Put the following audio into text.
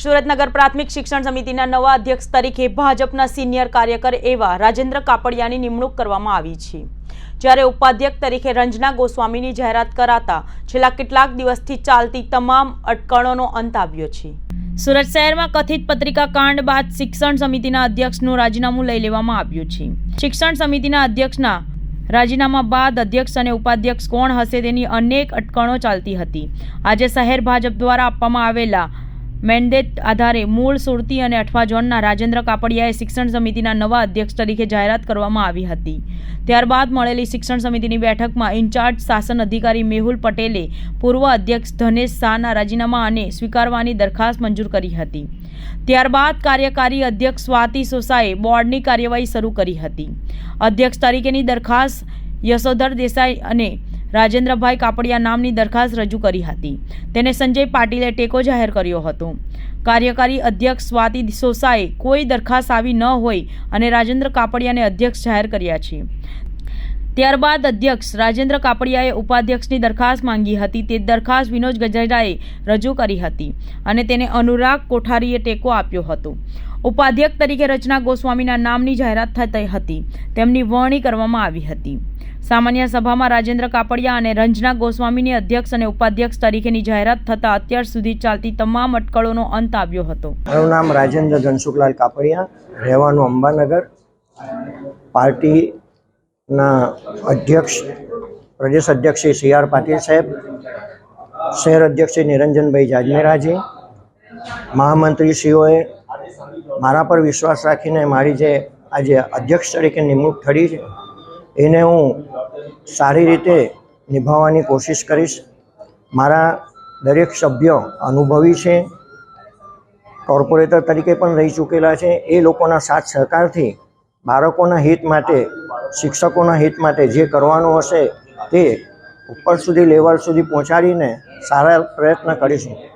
સુરતનગર પ્રાથમિક શિક્ષણ સમિતિના નવા અધ્યક્ષ તરીકે ભાજપના સિનિયર કાર્યકર એવા રાજેન્દ્ર કાપડિયાની નિમણૂક કરવામાં આવી છે. જ્યારે ઉપાધ્યક્ષ તરીકે રંજના ગોસ્વામીની જાહેરાત કરાતા છેલ્લા કેટલાક દિવસથી ચાલતી તમામ અટકળોનો અંત આવ્યો છે. સુરત શહેરમાં કથિત પત્રિકા કાંડ બાદ શિક્ષણ સમિતિના અધ્યક્ષનું રાજીનામું લઈ લેવામાં આવ્યું છે. શિક્ષણ સમિતિના અધ્યક્ષના રાજીનામા બાદ અધ્યક્ષ અને ઉપાધ્યક્ષ કોણ હશે તેની અનેક અટકણો ચાલતી હતી. આજે શહેર ભાજપ દ્વારા આપવામાં આવેલા મેન્ડેટ આધારે મૂળ સુરતી અને અઠવા ઝોનના રાજેન્દ્ર કાપડિયાએ શિક્ષણ સમિતિના નવા અધ્યક્ષ તરીકે જાહેરાત કરવામાં આવી હતી. ત્યારબાદ મળેલી શિક્ષણ સમિતિની બેઠકમાં ઇન્ચાર્જ શાસન અધિકારી મેહુલ પટેલે પૂર્વ અધ્યક્ષ ધનેશ શાહના રાજીનામા અને સ્વીકારવાની દરખાસ્ત મંજૂર કરી હતી. ત્યારબાદ કાર્યકારી અધ્યક્ષ સ્વાતિ સોસાએ બોર્ડની કાર્યવાહી શરૂ કરી હતી. અધ્યક્ષ તરીકેની દરખાસ્ત યશોધર દેસાઈ અને રાજેન્દ્રભાઈ કાપડિયા નામની દરખાસ્ત રજૂ કરી હતી. તેને સંજય પાટીલે ટેકો જાહેર કર્યો હતો. કાર્યકારી અધ્યક્ષ સ્વાતિ સોસાએ કોઈ દરખાસ્ત આવી ન હોય અને રાજેન્દ્ર કાપડિયાને અધ્યક્ષ જાહેર કર્યા છે. ત્યારબાદ અધ્યક્ષ રાજેન્દ્ર કાપડિયાએ ઉપાધ્યક્ષની દરખાસ્ત માંગી હતી. તે દરખાસ્ત વિનોદ ગજેડાએ રજૂ કરી હતી અને તેને અનુરાગ કોઠારીએ ટેકો આપ્યો હતો. ઉપાધ્યક્ષ તરીકે રચના ગોસ્વામીના નામની જાહેરાત થતી હતી. તેમની વરણી કરવામાં આવી હતી. સામાન્ય સભામાં રાજેન્દ્ર કાપડિયા અને રંજના ગોસ્વામીની અધ્યક્ષ અને ઉપાધ્યક્ષ તરીકેની જાહેરાત થતાં અત્યાર સુધી ચાલતી તમામ અટકળોનો અંત આવ્યો હતો. મારું નામ રાજેન્દ્ર ધનસુખલાલ કાપડિયા, રહેવાનું અંબાનગર. પાર્ટીના અધ્યક્ષ, પ્રદેશ અધ્યક્ષ શ્રી સી આર પાટીલ સાહેબ, શહેર અધ્યક્ષ શ્રી નિરંજનભાઈ જાજમેરાજી, મહામંત્રીશ્રીઓએ મારા પર વિશ્વાસ રાખીને મારી જે આજે અધ્યક્ષ તરીકે નિમણૂક થઈ છે એને હું સારી રીતે નિભાવવાની કોશિશ કરીશ. મારા દરેક સભ્ય અનુભવી છે, કોર્પોરેટર તરીકે પણ રહી ચૂકેલા છે. એ લોકોના સાથ સહકારથી બાળકોના હિત માટે, શિક્ષકોના હિત માટે જે કરવાનું હશે તે ઉપર સુધી, લેવલ સુધી પહોંચાડીને સારા પ્રયત્ન કરીશું.